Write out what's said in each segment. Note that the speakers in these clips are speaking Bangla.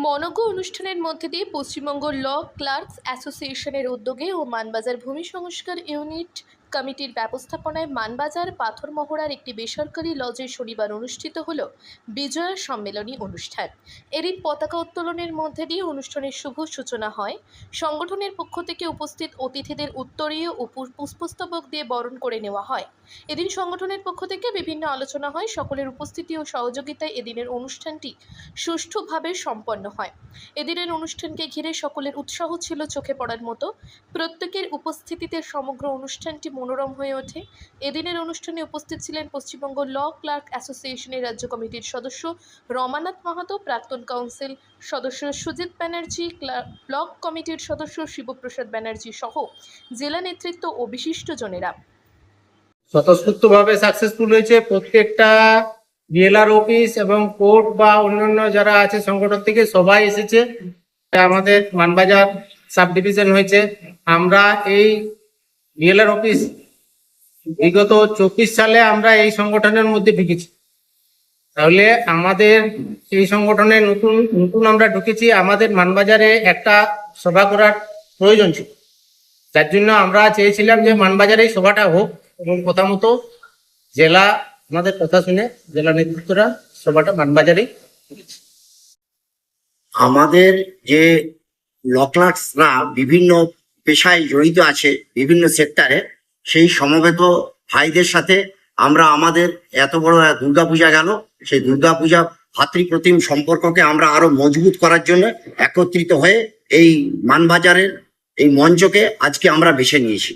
মনজ্ঞ অনুষ্ঠানের মধ্যে দিয়ে পশ্চিমবঙ্গ ল ক্লার্কস অ্যাসোসিয়েশনের উদ্যোগে ও মানবাজার ভূমি সংস্কার ইউনিট কমিটির ব্যবস্থাপনায় মানবাজার পাথরমহড়ার একটি বেসরকারি লজে শনিবার অনুষ্ঠিত হল বিজয়া সম্মেলনী অনুষ্ঠান। এদিন পতাকা উত্তোলনের মধ্যে দিয়ে অনুষ্ঠানের শুভ সূচনা হয়। সংগঠনের পক্ষ থেকে উপস্থিত অতিথিদের উত্তরীয় ও পুষ্পস্তবক দিয়ে বরণ করে নেওয়া হয়। এদিন সংগঠনের পক্ষ থেকে বিভিন্ন আলোচনা হয়, সকলের উপস্থিতি ও সহযোগিতায় এদিনের অনুষ্ঠানটি সুষ্ঠুভাবে সম্পন্ন হয়। এদিনের অনুষ্ঠানকে ঘিরে সকলের উৎসাহ ছিল চোখে পড়ার মতো। প্রত্যেকের উপস্থিতিতে সমগ্র অনুষ্ঠানটি মনোরম হয়ে ওঠে। এদিনের অনুষ্ঠানে উপস্থিত ছিলেন পশ্চিমবঙ্গ ল ক্লার্ক অ্যাসোসিয়েশনের রাজ্য কমিটির সদস্য রমানাথ মাহাতো, প্রাক্তন কাউন্সিল সদস্য সুজিত ব্যানার্জি ব্লক কমিটির সদস্য শিবপ্রসাদ ব্যানার্জি সহ জেলা নেতৃত্ব ও বিশিষ্টজনেরা। স্বতঃস্ফূর্তভাবে সাকসেসফুল হয়েছে প্রত্যেকটা ডিএলআর অফিস এবং কোর্ট বা অন্যান্য যারা আছে সংগঠন থেকে সবাই এসেছে। আমাদের মানবাজার সাব ডিভিশন হয়েছে। আমরা এই ডিএলআর অফিস বিগত চব্বিশ সালে আমরা এই সংগঠনের মধ্যে ঢুকেছি। তাহলে আমাদের এই সংগঠনে নতুন নতুন আমরা ঢুকেছি, আমাদের মানবাজারে একটা সভা করার প্রয়োজন ছিল। যার জন্য আমরা চেয়েছিলাম যে মানবাজারে সভাটা হোক এবং কথা মতো জেলা, আমাদের কথা শুনে জেলা নেতৃত্বরা সভাটা মানবাজারেই আমাদের যে লকলাক্সরা বিভিন্ন পেশায় জড়িত আছে বিভিন্ন সেক্টরে সেই সমবেত ভাইদের সাথে আমরা আমাদের এত বড় দুর্গাপূজা গেল। সেই দুর্গাপূজা ভাতৃপ্রতিম সম্পর্ককে আমরা আরও মজবুত করার জন্য একত্রিত হয়ে এই মানবাজারের এই মঞ্চকে আজকে আমরা বেছে নিয়েছি।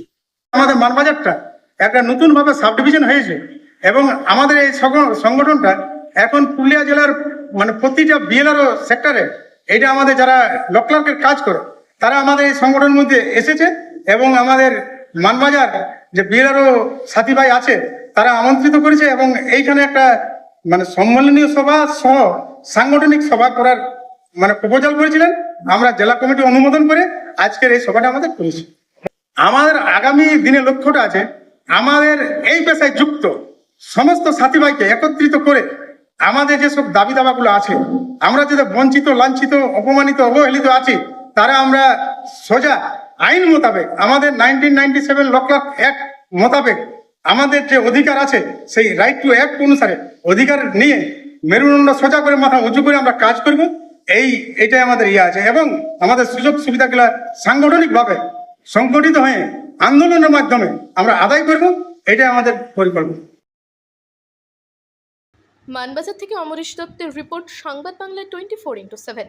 আমাদের মানবাজারটা একটা নতুন ভাবে সাব ডিভিশন হয়েছে এবং আমাদের এই সংগ- সংগঠনটা এখন পুরুলিয়া জেলার মানে প্রতিটা বিএলআর সেক্টরে এটা আমাদের যারা লকলার্কের কাজ করে তারা আমাদের এই সংগঠনের মধ্যে এসেছে এবং আমাদের মানবাজার যে বিএলআরও সাথী ভাই আছে, তারা আমন্ত্রিত করেছে এবং এইখানে একটা মানে সম্মেলনীয় সভা সহ সাংগঠনিক সভা করার মানে প্রপোজাল করেছিলেন। আমরা জেলা কমিটি অনুমোদন করে আজকের এই সভাটা আমাদের করেছি। আমাদের আগামী দিনের লক্ষ্যটা আছে, আমাদের এই পেশায় যুক্ত সমস্ত সাথী ভাইকে একত্রিত করে আমাদের যেসব দাবি দাবাগুলো আছে, আমরা যেটা বঞ্চিত, লাঞ্ছিত, অপমানিত, অবহেলিত আছি তারা আমরা সোজা আইন মোতাবেক, আমাদের নাইনটিন নাইনটি সেভেন লক্ষ এক মোতাবেক আমাদের যে অধিকার আছে, সেই রাইট টু অ্যাক্ট অনুসারে অধিকার নিয়ে মেরুদণ্ড সোজা করে মাথা উঁচু করে আমরা কাজ করব। এই, এটাই আমাদের ইয়ে আছে এবং আমাদের সুযোগ সুবিধাগুলো সাংগঠনিকভাবে সংগঠিত হয়ে আন্দোলনের মাধ্যমে আমরা আদায় করব। এটাই আমাদের পরিকল্পনা। মানবাজার থেকে অমরেশ দত্তের report, Sangbad Bangla twenty four into seven